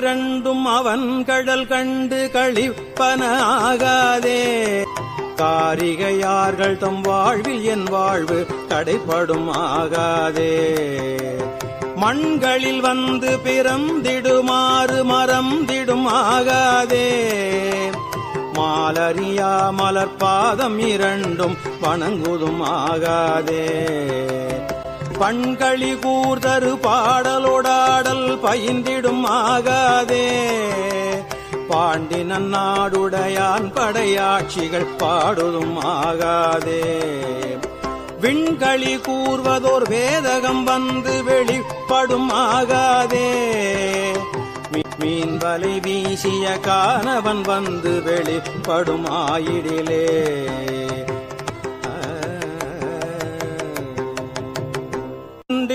இரண்டும் அவன் கடல் கண்டு கழிப்பன ஆகாதே காரிகையார்கள் தம் வாழ்வில் என் வாழ்வு தடைப்படும் ஆகாதே. மண்களில் வந்து பிறந்திடுமாறு மறந்திடும் ஆகாதே. மாலரியா மலர்பாதம் இரண்டும் வணங்குதும் ஆகாதே. பண்களி கூர்தரு பாடலோடாடல் பயின்றிடும் ஆகாதே. பாண்டி நாடுடையான் படையாட்சிகள் பாடுதும் ஆகாதே. விண்களி கூர்வதோர் வேதகம் வந்து வெளிப்படும் ஆகாதே. மீன் வலை வீசிய காணவன் வந்து வெளிப்படும் ஆயிடிலே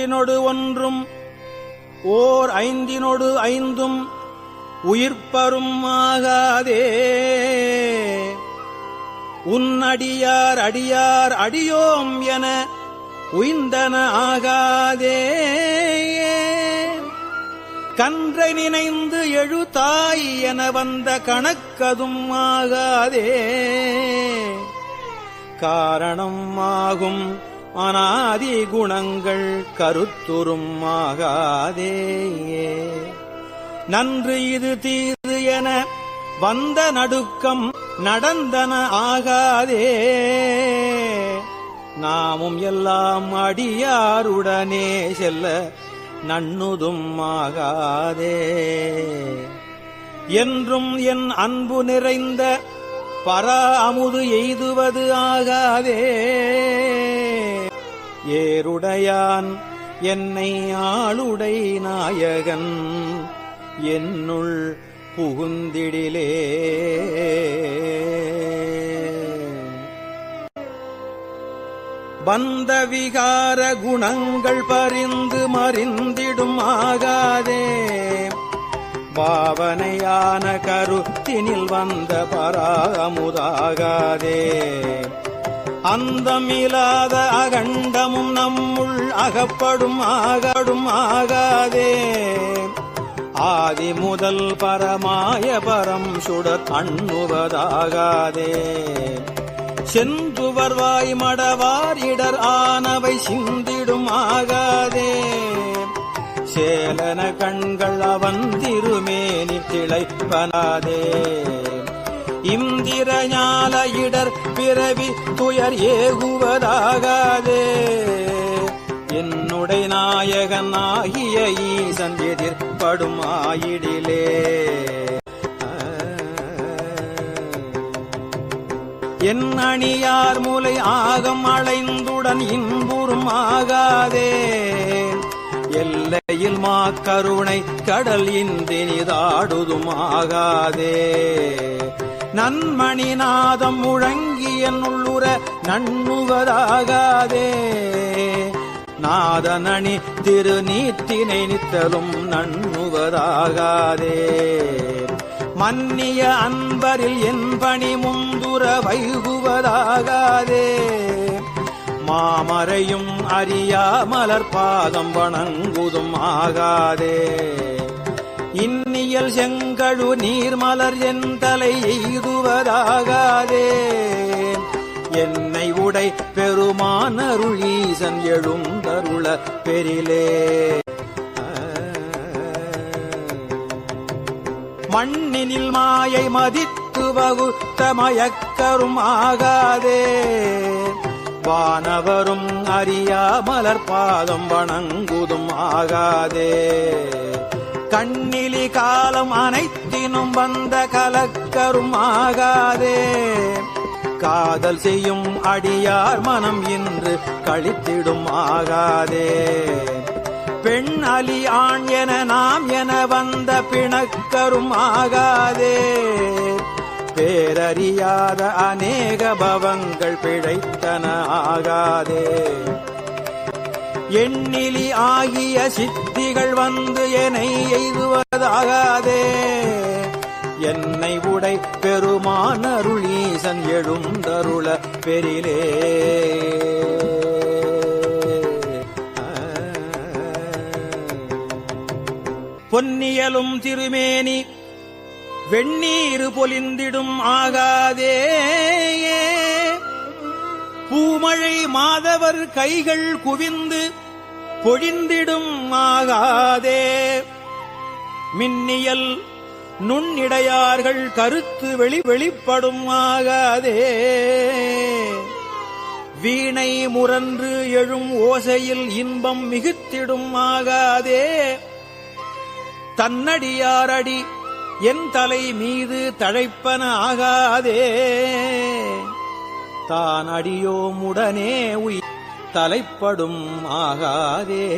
ஒன்றினொடு ஒன்றும் ஓர் ஐந்தினொடு ஐந்தும் உயிர்ப்பரும் ஆகாதே. உன் அடியார் அடியார் அடியோம் என உய்ந்தன ஆகாதே. கன்றை நினைந்து எழுதாய் என வந்த கணக்கதும் ஆகாதே. காரணம் ஆகும் அனாதி குணங்கள் கருத்துரும் ஆகாதே நன்று இது தீது என வந்த நடுக்கம் நடந்தன ஆகாதே. நாமும் எல்லாம் அடியாருடனே செல்ல நன்னுதும் ஆகாதே. என்றும் என் அன்பு நிறைந்த பரா அமுது எய்துவது ஆகாதே. ஏருடையான் என்னை ஆளுடை நாயகன் என்னுள் புகுந்திடிலே. வந்த விகார குணங்கள் பறிந்து மறிந்திடும் ஆகாதே. பாவனையான கருத்தினில் வந்த பராமுதாகாதே. அந்தமில்லாத அகண்டமும் நம்முள் அகப்படும் ஆகடும் ஆகாதே. ஆதி முதல் பரமாய பரம் சுட தண்ணுவதாகாதே செந்துவர் வாய் மடவார் இடர் ஆனவை சிந்திடும் ஆகாதே. சேலன கண்கள் அவன் திருமேனி திளைப்பனாதே. இந்திர ஞால இடர் பிறவி துயர் ஏகுவதாகாதே. என்னுடை நாயகன் ஆகிய ஈசன் எதிர்படும் ஆயிடிலே. என் அணியார் மூலை ஆகம் அழைந்துடன் இன்புறும் ஆகாதே. எல்லையில் மாக்கருணை கடல் இந்தினிதாடுதும் ஆகாதே. நன்மணி நாதம் முழங்கிய உள்ளுர நண்ணுவதாகாதே. நாதனணி திருநீத்தினை நித்தலும் நண்ணுவதாகாதே. மன்னிய அன்பரில் என் பணி முந்துர வைகுவதாகாதே. மாமரையும் அறியா மலர் பாதம் வணங்குதும் ஆகாதே. இன் இன்னியல் செங்கழு நீர்மலர் என் தலை எய்துவதாகாதே. என்னை உடை பெருமானருள் ஈசன் எழுந்தருள பெரிலே மண்ணினில் மாயை மதித்து வகுத்த மயக்கரும் ஆகாதே. வானவரும் அறியா மலர் பாதம் வணங்குதும் ஆகாதே. கண்ணிலி காலம் அனைத்தினும் வந்த கலக்கரும் ஆகாதே. காதல் செய்யும் அடியார் மனம் இன்று கழித்திடும் ஆகாதே. பெண் அலி ஆண் என நாம் என வந்த பிணக்கரும் ஆகாதே. பேரறியாத அநேக பவங்கள் பிழைத்தன ஆகாதே. எண்ணிலி ஆகிய சித்திகள் வந்து என்னை எய்துவதாகாதே. என்னை உடை பெருமானருளீசன் எழுந்தருள பெரிலே பொன்னியலும் திருமேனி வெண்ணீர் பொலிந்திடும் ஆகாதே. பூமழை மாதவர் கைகள் குவிந்து பொழிந்திடும் ஆகாதே. மின்னியல் நுண்ணிடையார்கள் கருத்து வெளி வெளிப்படும் ஆகாதே. வீணை முரன்று எழும் ஓசையில் இன்பம் மிகுத்திடும் ஆகாதே. தன்னடியாரடி என் தலை மீது தழைப்பன ஆகாதே. தான் அடியோமுடனே உயிர் தலைப்படும் ஆகாதே.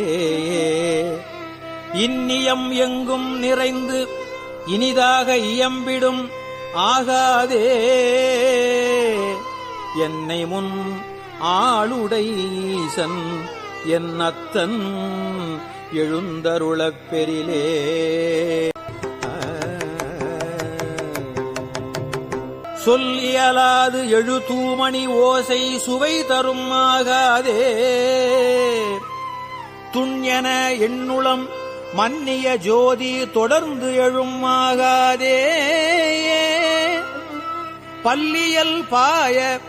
இன்னியம் எங்கும் நிறைந்து இனிதாக இயம்பிடும் ஆகாதே. என்னை முன் ஆளுடைசன் என் அத்தன் எழுந்தருளப் பெறிலே. சொல் இயலாது எழுதூமணி ஓசை சுவை தரும் ஆகாதே. துண்யன எண்ணுளம் மன்னிய ஜோதி தொடர்ந்து எழும் ஆகாதே. பல்லியல் பாய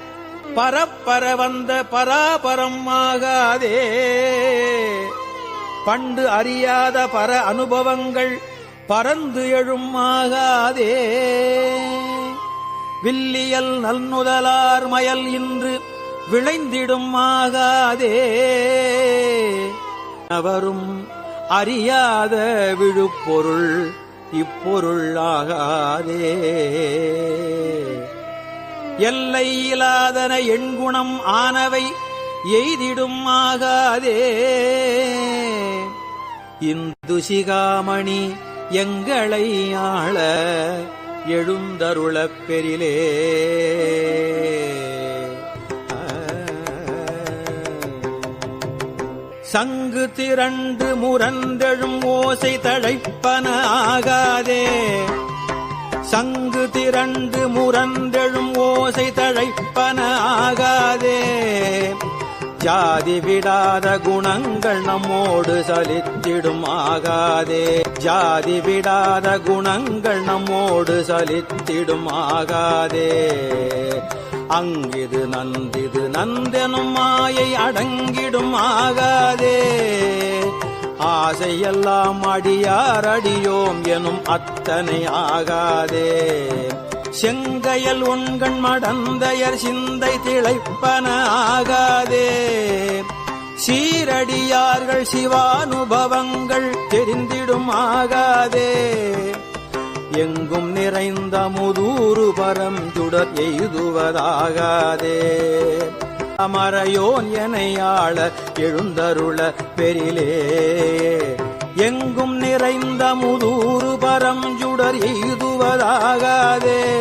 பரப்பர வந்த பராபரம் ஆகாதே. பண்டு அறியாத பர அனுபவங்கள் பறந்து எழும் ஆகாதே. வில்லியல் நல்நுதலார் மயல் இன்று விளைந்திடும் ஆகாதே. அவரும் அறியாத விழுப்பொருள் இப்பொருள் ஆகாதே. எல்லை இல்லாதன எண்குணம் ஆனவை எய்திடும் ஆகாதே. இந்து சிகாமணி எங்களை ஆள எழுந்தருளப் பெரிலே சங்கு திரண்டு முரந்தெழும் ஓசை தழைப்பன ஆகாதே. சங்கு திரண்டு முரந்தெழும் ஓசை தழைப்பன ஆகாதே. ஜாதி விடாத குணங்கள் நம்மோடு சலித்திடும் ஆகாதே ஜாதி விடாத குணங்கள் நம்மோடு சலித்திடும் ஆகாதே அங்கிது நந்திது நந்தனும் மாயை அடங்கிடும் ஆகாதே ஆசையெல்லாம் அடியார் அடியோம் எனும் அத்தனை ஆகாதே. செங்கையல் உண்கண் மடந்தையர் சிந்தை திளைப்பன ஆகாதே. சீரடியார்கள் சிவானுபவங்கள் தெரிந்திடும் ஆகாதே. எங்கும் நிறைந்த முதூறு பரம் துடர் எய்துவதாகாதே. அமரையோன் எனையாள எழுந்தருள பெரிலே. எங்கும் நிறைந்த முதூறு பரம் ஜுடர் எய்துவதாகாதே.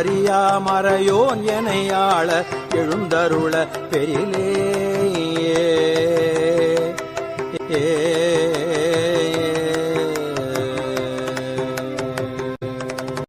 அறியா மறையோன் எனையாள எழுந்தருள பெரிலே.